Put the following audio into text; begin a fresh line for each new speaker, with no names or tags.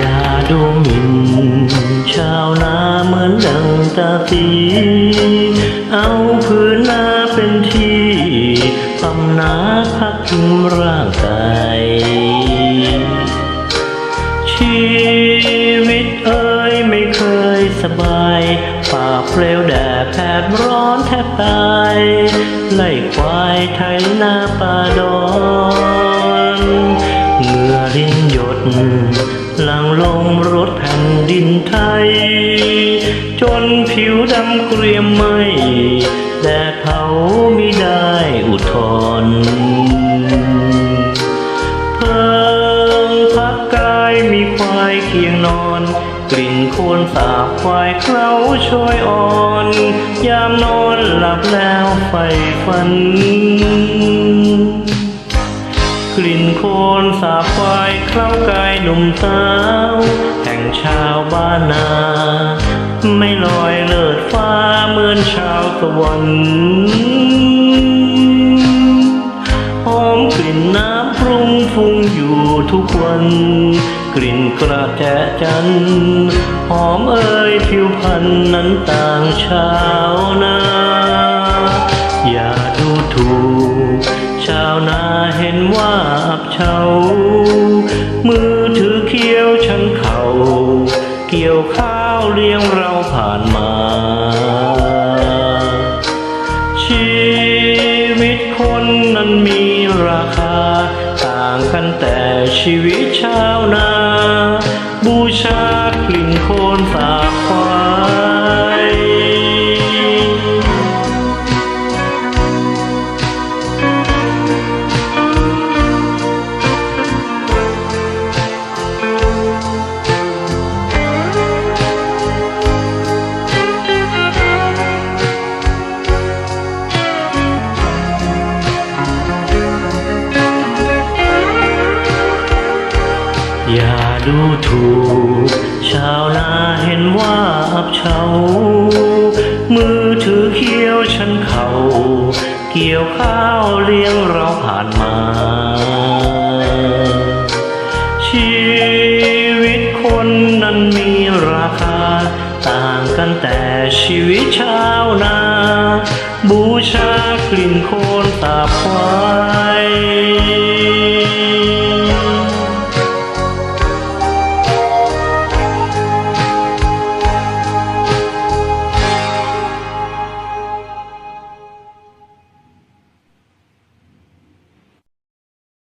ยาดูหมิ่นชาวนาเหมือนดังตาตีเอาพื้นนาเป็นที่พำนาพักพิงร่างกายชีวิตเอ่ยไม่เคยสบายฝ่าเปลวแดดแผดร้อนแทบตายไล่ควายไถนาป่าดอนเหงื่อลิ้นหยด หลังลงรถแผ่นดินไทย จนผิวดำเกรียมไหมแต่เขาไม่ได้อุทธรณ์เพิ่งพักกายมีควายเคียงนอน กลิ่นโคนสาบควายเคล้าช่วยอ่อน ยามนอนหลับแล้วไฟฝัน กลิ่นโคลนสาบควายเคล้ากายหนุ่มสาว แห่งชาวบ้านนา ไม่ลอยเลิศฟ้าเหมือนชาวสวรรค์หอมกลิ่นน้ำปรุงฟุ้งอยู่ทุกวัน กลิ่นกระแจจันหอมเอ่ยผิวพรรณนั้นต่างชาวนาอย่าดูถูกชาวนาเห็นว่า ข้าวเลี้ยงเราผ่านมา ชีวิตคนนั้นมีราคา ต่างกันแต่ชีวิตชาวนา บูชากลิ่นโคลนสา อย่าดูถูก ชาวนาเห็นว่าอับเฉามือถือเคี้ยวชันเข่าเกี่ยวข้าวเลี้ยงเราผ่านมา ชีวิตคนนั้นมีราคา ต่างกันแต่ชีวิตชาวนา บูชากลิ่นโคนสาบควาย